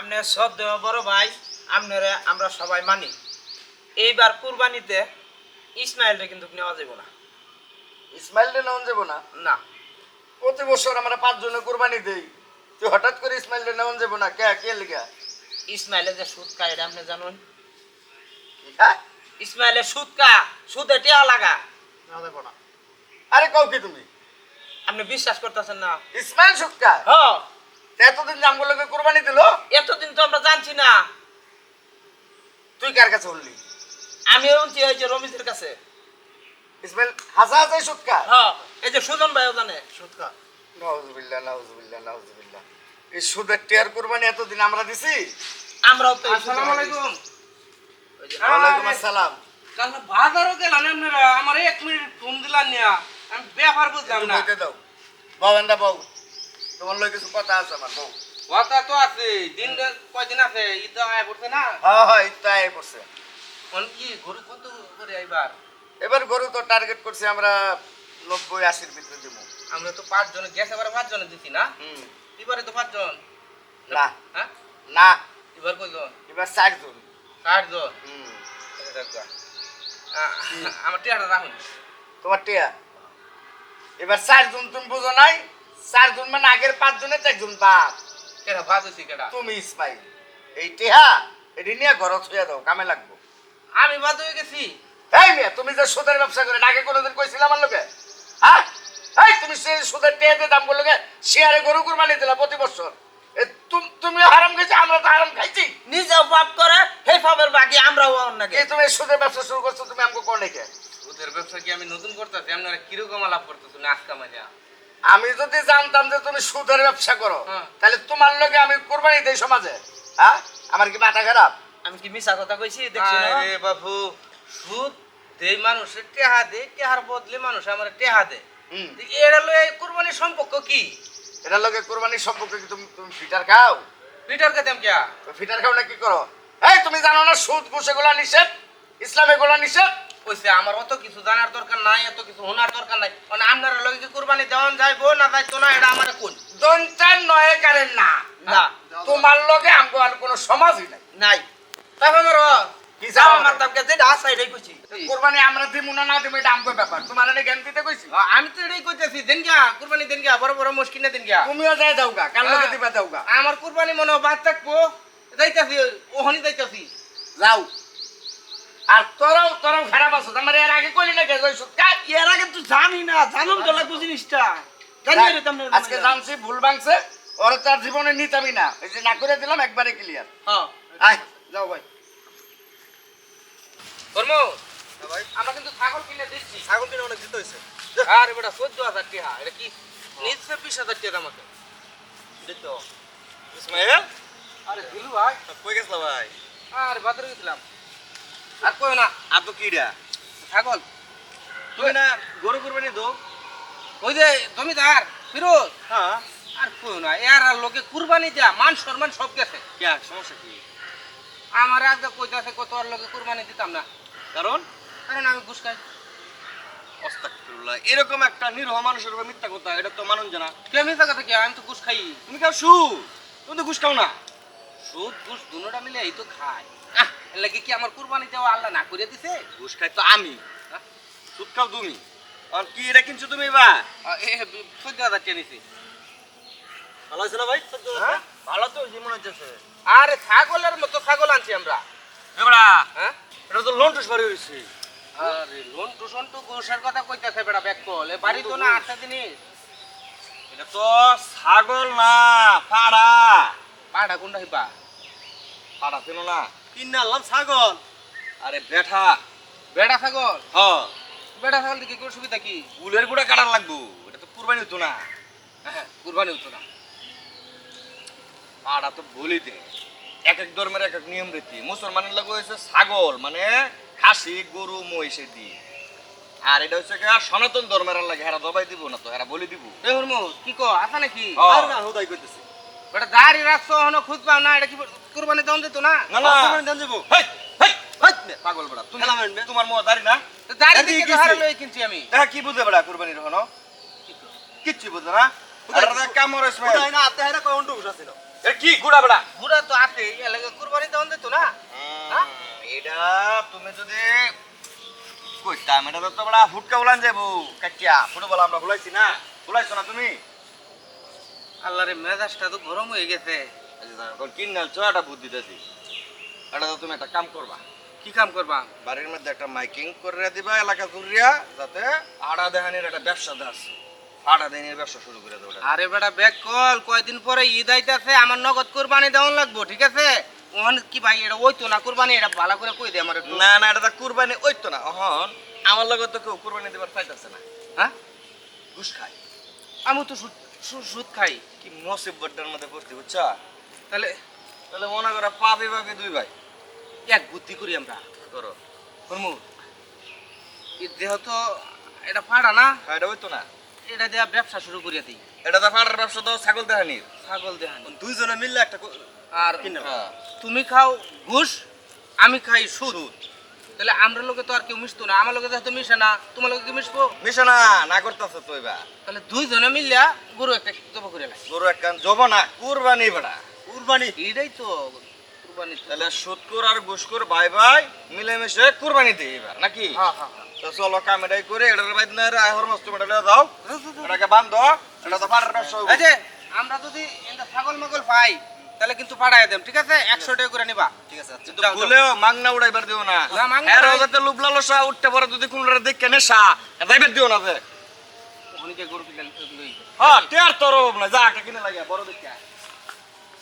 আপনার শ্রদ্ধেয় বড় ভাই আপনারা আমরা সবাই মানি। এইবার কুরবানিতে ইসমাইলটা কিন্তু নেওয়া যাবে না। ইসমাইলটা নেওয়া যাব না? না। প্রতি বছর আমরা পাঁচজনে কোরবানি দেই। তুই হঠাৎ করে ইসমাইলটা নেওয়া যাব না? কে কে লিগা? ইসমাইলের যে সুদ কা এটা আপনি জানুন। হ্যাঁ ইসমাইলের সুদ কা সুদে টিয়া লাগা। নেওয়া যাব না। আরে কও কি তুমি? আপনি বিশ্বাস করতেছেন না। ইসমাইল সুক্কা হ এতদিন যে কোরবানি দিল? এতদিন তো আমরা জানছি না। তুই কার কাছে বললি? আমি উনছি ওই রমিজের কাছে। ইসমাইল হাসা হাসাই সুক্কা হ এই যে সুজন ভাইও জানে। সুৎকা। নাউজুবিল্লাহ নাউজুবিল্লাহ নাউজুবিল্লাহ। এই সুদের টিয়ার কোরবানি এতদিন আমরা দিছি? আমরাও তো আসসালামু আলাইকুম। ওয়ালাইকুম আসসালাম। কাল বাজারও গেলাম আপনারা আমার এক মিনিট ফোন দিলাম নিয়া আমি ব্যাপার বুঝলাম না। দাও। বাবান্দা বউ। তোমার লগে কিছু কথা আছে আমার বউ? কথা তো আছে দিন কয়দিন আছে? ঈদ আয় পড়ছে না? হ্যাঁ হ্যাঁ ইত্যা আয় করছে কোন কি গরু কত করে আইবার এবার গরু তো টার্গেট করছি আমরা নব্বই আশির ভিতরে দিব। আমরা তো পাঁচ জন গেছে এবারে পাঁচ জনে দিছি না? হুম। এবারে তো পাঁচ জন না। হ্যাঁ? না। এবার কয়জন? এবার ষাট জন হুম। গা। আ- আমার টিয়াটা রাখুন। তোমার টিয়া? এবার চারজন তুমি বুঝো নাই? চারজন মানে আগের পাঁচজনের একজন বাপ। কেটা ভাজ হয়েছি কেটা তুমি ইসমাইল। এই টিহা এটি নিয়ে ঘর থুয়ে দাও কামে লাগবো। আমি বাদ হয়ে গেছি। এই মেয়ে তুমি যে সুদের ব্যবসা করে আগে কোনোদিন কইছিল আমার লোকে হ্যাঁ? এই তুমি সে সুদের টেয়ে দাম বলল শেয়ারে গরু কুরবানি দিলা প্রতি বছর। এ তুম- হারাম খাইছি আমরা তো হারাম খাইছি। নিজেও পাপ করে সেই পাপের বাকি আমরাও অন্যকে তুমি সুদের ব্যবসা শুরু করছ তুমি আমাকে কোন কে ওদের ব্যবসা কি আমি নতুন করতেছি? আপনারা কীরকম লাভ করতেছেন? আজকা মাঝে আমি যদি জানতাম যে তুমি সুদের ব্যবসা করো হ্যাঁ। তাহলে তোমার লগে আমি কোরবানি দেই সমাজে হ্যাঁ? আমার কি মাথা খারাপ? আমি কি মিছা কথা কইছি দেখছি না? আরে বাবু সুদ দেই মানুষের টেহা দে টেহার বদলে মানুষ আমার টেহা দে এটা লয়ে কোরবানির সম্পর্ক কি? এটার লগে কোরবানির সম্পর্কে কি? তুমি তুমি ফিটার খাও? কে দেম কিয়া তো ফিটার খাও না কি করো? এই তুমি জানো না সুদ ঘুষ এগুলা নিষেধ? ইসলামে এগুলা নিষেধ? কইছে আমার অত কিছু জানার দরকার নাই এত কিছু শোনার দরকার নাই। মানে আপনারা লগে কি কোরবানি দেওয়ান যাইবো না যাইতো না এটা আমার কোন দন্তার নয় কারেন না। না। তোমার লগে আমগো আর কোনো সমাজই নাই। নাই। কি যাও আমার দামকে যেটা আসা এটাই কইছি। কোরবানি আমরা দিমু না না দিমু এটা আমগো ব্যাপার। তোমার এনে জ্ঞান দিতে কইছি? আমি তো এটাই কইতেছি দেন গিয়া কোরবানি দেন গিয়া বড় বড় মুশকিল না দেন গিয়া তুমিও যাই যাওগা কার লগে হ্যাঁ। দিবা যাওগা? আমার কোরবানি মনে বাদ থাকব যাইতাছি ওহনি যাইতাছি। যাও। আর তোরাও তোরাও খারাপ আছো। আমার এর আগে কইলি না গেছ এর আগে তো জানি না জানুন তো লাগবো জিনিসটা। জানি রে তোমরা আজকে জানছি ভুল ভাঙছে। ওর তার জীবনে নিতামি না। এই যে না করে দিলাম একবারে ক্লিয়ার হ্যাঁ। আয় যাও ভাই। কর্ম ভাই। আমরা কিন্তু ছাগল কিনে দিচ্ছি। ছাগল কিনে অনেক দিতে হয়েছে আরে বেটা চোদ্দ হাজার টাকা এটা কি নিচ্ছে বিশ হাজার টাকা আমাকে ইসমাইল? আরে দিলু ভাই। কই গেছলা ভাই? আরে বাজারে গেছিলাম। আর কই না আর তো কিডা ছাগল। তুমি না গরু কুরবানি দো। ওই যে জমিদার ফিরোজ। হ্যাঁ। আর কই না এর আর লোকে কুরবানি দেয়া মান সম্মান সব গেছে। কে সমস্যা কি? আমার আজকে কইতাছে কত আর লোকে কুরবানি দিতাম না। কারণ? কারণ আমি ঘুষ খাই। এরকম একটা নিরহ মানুষের উপর মিথ্যা কথা এটা তো মানুষ জানা। কে মিথ্যা কথা কি আমি তো ঘুষ খাই। তুমি খাও সুদ? তুমি তো ঘুষ খাও না। সুদ ঘুষ দুনোটা মিলে এই তো এর লাগে কি আমার কুরবানি দেওয়া আল্লাহ না করে দিছে? ঘুষ খাই তো আমি। হ্যাঁ? সুদ খাও তুমি। আর কি এটা কিনছো তুমি বা? এ চোদ্দ হাজার টাকা নিছি। ভালো আছে না ভাই? হ্যাঁ? ভালো তো জীবন হচ্ছে আরে ছাগলের মতো ছাগল আনছি আমরা। এবারা? হ্যাঁ? এটা তো লোন টুস বাড়ি হয়েছে আরে লোন টুসন তো ঘুষের কথা কইতাছে বেটা ব্যাক কল। এ বাড়ি তো না আটটা জিনিস এটা তো ছাগল না পাড়া। পাড়া কোনটা হিবা পাড়া ছিল না। কিনে আনলাম ছাগল। আরে বেঠা ছাগল? হ। ছাগল দিকে কি সুবিধা কি? গুড়া কাটার লাগবো। এটা তো কুরবানি হতো না। হ্যাঁ কুরবানি হতো না। পাড়া তো বলি দে। এক এক ধর্মের এক এক নিয়ম রীতি। মুসলমানের লাগু হয়েছে ছাগল মানে খাসি গরু মহিষের দিয়ে আর এটা হচ্ছে কি সনাতন ধর্মের লাগে। হেরা দবাই দিব না তো হেরা বলি দিব। হরমো কি কো আসা নাকি? হ্যাঁ। না হুদাই বেটা দাড়ি রাখছো হনো খুঁজ পাও না এটা কি কুরবানি দেওয়া যেত না না না দেন যাব হেই হেই হেই নে, পাগল বড়া তুমি তোমার দাড়ি না দাড়ি দিকে? হারে কিনছি আমি দেখা কি বুঝে বড়া কুরবানির হনো কিচ্ছু বুঝে না আর কামর ইসমাইল না আতে হাইরা কয় অন্টু ঘুষ আছিল এ কি গুড়া বেড়া ঘুরা তো আছে এলাকা কুরবানি দেওয়ান দিত না হ্যাঁ? এটা তুমি যদি কইতাম এটা তো বড়া ফুটকা উলান যাব কাটিয়া ফুটবল আমরা ভুলাইছি না ভুলাইছো না তুমি আল্লাহরে মেজাজটা তো গরম হয়ে গেছে। কিন নালছো একটা বুদ্ধি দিতেছি। এটা তো তুমি একটা কাম করবা। কি কাম করবা? বাড়ির মধ্যে একটা মাইকিং করে দিবা এলাকা ঘুরিয়া যাতে আড়া দেহানির একটা ব্যবসা দাস আড়া দেহানির ব্যবসা শুরু করে দেবো আরে বেটা ব্যাক কল কয়দিন পরে ঈদ আইতাছে আমার নগদ কোরবানি দেওয়ান লাগবো ঠিক আছে? ওখানে কি ভাই এটা ওই তো না কোরবানি এটা ভালো করে কই দে আমার না না এটা তো কুরবানি ওই তো না অহন আমার লগত তো কেউ কোরবানি দেবার চাইতেছে না। হ্যাঁ? ঘুষ খায়। আমি তো সুদ খাই কি মুসিবতটার মধ্যে পড়তে বুঝছ? তাহলে তাহলে মনে করো পাবি পাবি দুই ভাই এক বুদ্ধি করি আমরা। করো। করমু ঈদ যেহেতু এটা ফাড়া না? হ্যাঁ এটা ওই তো না। এটা দেয়া ব্যবসা শুরু করিয়া দিই। এটা তো ফাটার ব্যবসা তো ছাগল দেহানির ছাগল দেহান। দুইজনে মিললে একটা আর। তুমি খাও ঘুষ আমি খাই সুদ। তাহলে আমরা লোকে তো আর কেউ মিশতো না আমার লোকে যেহেতু মিশে না তোমার লোকে কি মিশবো? মিশো না না করতেছ তো এবার। তাহলে দুইজনে মিলিয়া গরু একটা জব করে লাই গরু এক কান জব না কুরবানি বেড়া। কুরবানি? এটাই তো কুরবানি তাহলে সুৎকুর আর ঘুষকুর ভাই ভাই মিলেমিশে কুরবানি দিই এবার নাকি? হ্যাঁ হ্যাঁ হ্যাঁ। তো চলো কামেটাই করে এটার বাইদ না আহর মস্ত এটাকে বান্ধো এটা তো যে আমরা যদি এটা ছাগল মাগল পাই তাহলে কিন্তু পাঠাই দেব ঠিক আছে? একশো টাকা করে নিবা। ঠিক আছে কিন্তু ভুলেও মাংনা উড়াইবার দিও না। এর হতে লুবলা লসা উঠতে পারে যদি কোনটা দেখে নেশা যাইবার দিও না যে। হ্যাঁ টেয়ার তোর না যা কিনে লাগে বড় দেখে